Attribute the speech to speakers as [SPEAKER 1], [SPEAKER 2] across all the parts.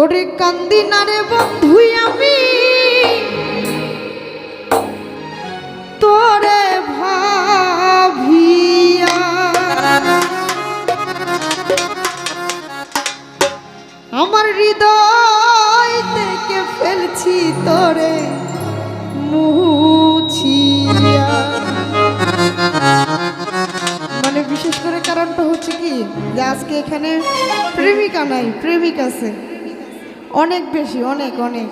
[SPEAKER 1] ওরে কান্দি না রে বন্ধু, আমি তোরে ভাবিয়া আমার হৃদয় থেকে ফেলছি তোরে মানে বিশেষ করে কারণটা হচ্ছে কি যে আজকে এখানে প্রেমিকা নাই, প্রেমিক আছে। অনেক বেশি অনেক অনেক।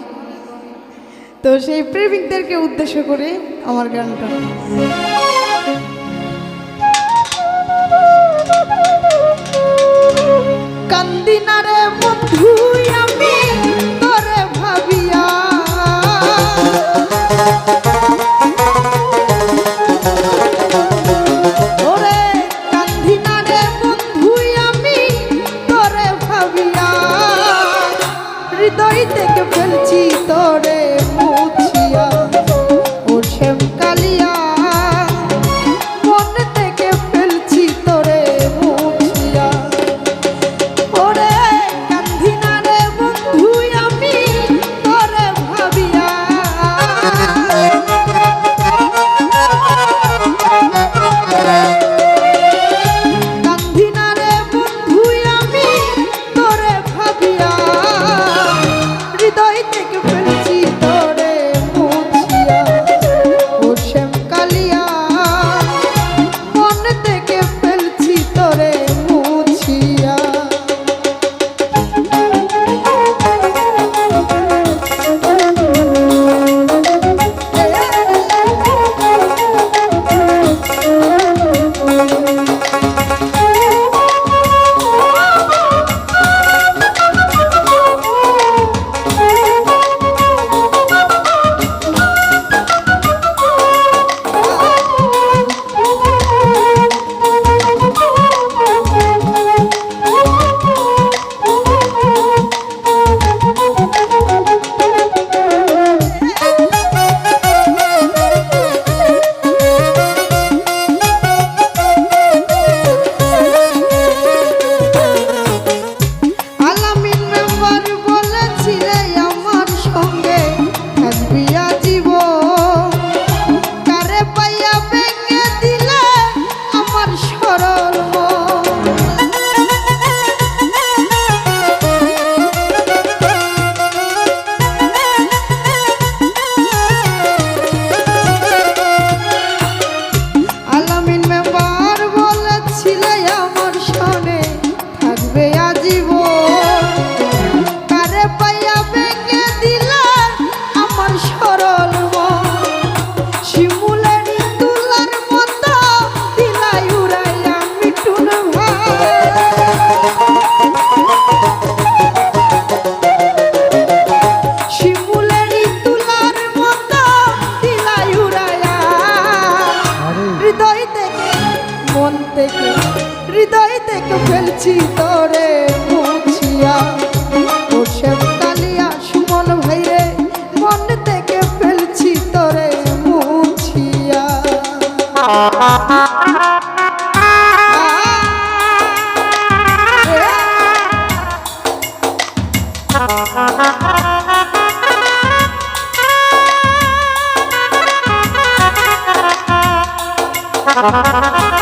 [SPEAKER 1] তো সেই প্রেমিকদেরকে উদ্দেশ্য করে আমার গানটা। থেকে হৃদয় থেকে ফেলছি তোরে সুমন মন থেকে ফেলছি তোরে মুছিয়া
[SPEAKER 2] Thank you.